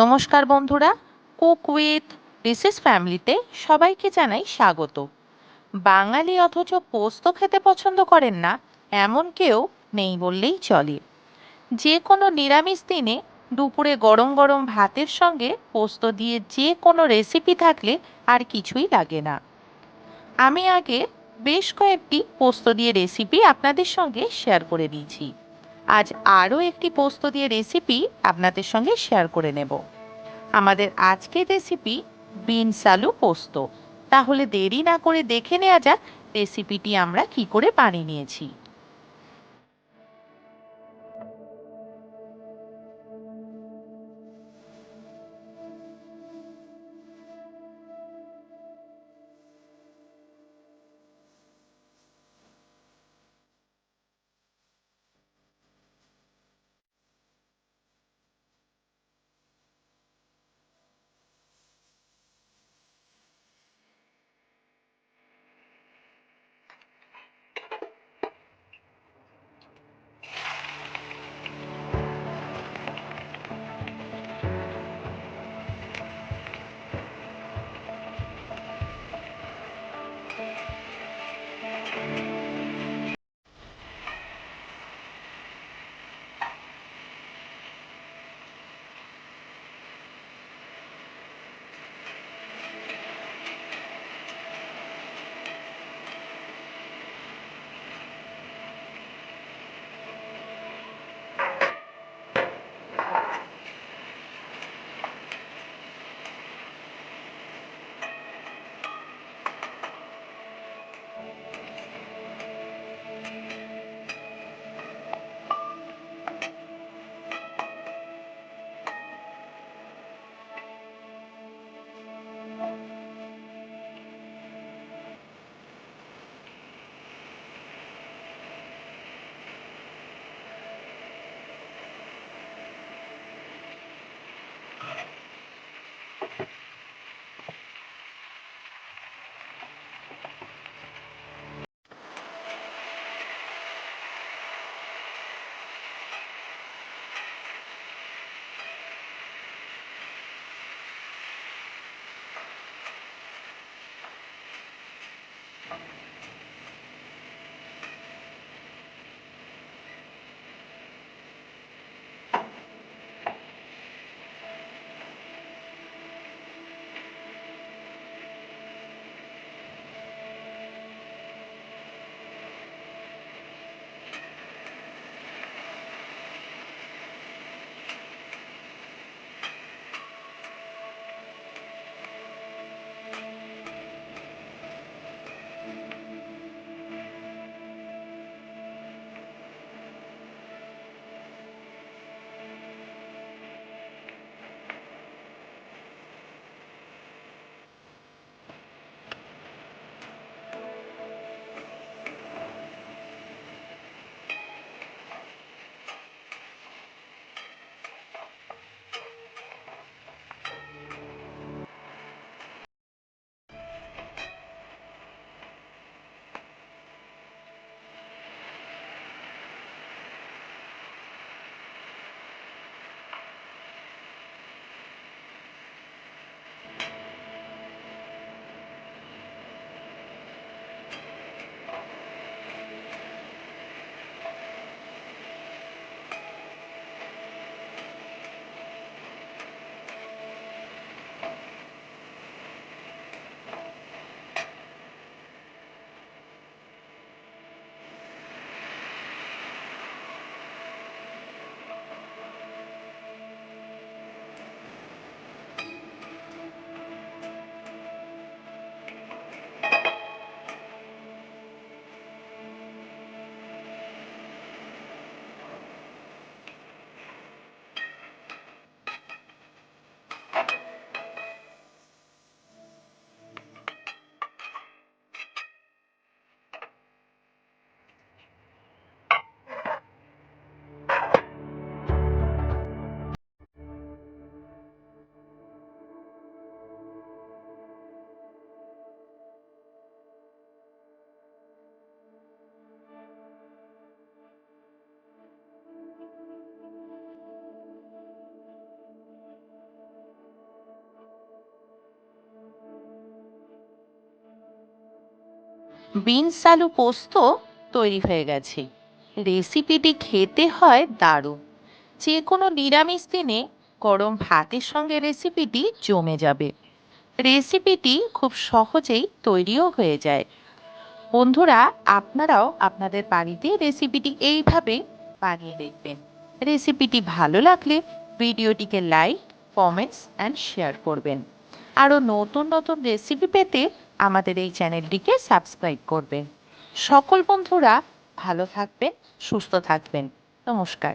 নমস্কার বন্ধুরা, cook with recess ফ্যামিলিতে সবাইকে জানাই স্বাগত। বাঙালি অথচ পোস্ত খেতে পছন্দ করেন না, এমন কেউ নেই বললেই চলে। যে কোনো নিরামিষ দিনে দুপুরে গরম গরম ভাতের সঙ্গে পোস্ত দিয়ে যে কোনো রেসিপি থাকলে আর কিছুই লাগে না। আমি আগে বেশ কয়েকটি পোস্ত দিয়ে রেসিপি আপনাদের সঙ্গে শেয়ার করে দিয়েছি। আজ আরও একটি পোস্ত দিয়ে রেসিপি আপনাদের সঙ্গে শেয়ার করে নেব। আমাদের আজকের রেসিপি বিনস আলু পোস্ত। তাহলে দেরি না করে দেখে নেওয়া যাক রেসিপিটি আমরা কি করে বানিয়ে নিয়েছি। বিনস আলু পোস্ত তৈরি হয়ে গেছে। রেসিপিটি খেতে হয় দারুণ। যে কোনো নিরামিষ দিনে গরম ভাতের সঙ্গে রেসিপিটি জমে যাবে। রেসিপিটি খুব সহজেই তৈরিও হয়ে যায়। বন্ধুরা, আপনারাও আপনাদের বাড়িতে রেসিপিটি এইভাবে বানিয়ে দেখবেন। রেসিপিটি ভালো লাগলে ভিডিওটিকে লাইক, কমেন্টস, অ্যান্ড শেয়ার করবেন। আরও নতুন নতুন রেসিপি পেতে আমাদের এই চ্যানেলটিকে সাবস্ক্রাইব করবেন। সকল বন্ধুরা ভালো থাকবেন সুস্থ থাকবেন। নমস্কার।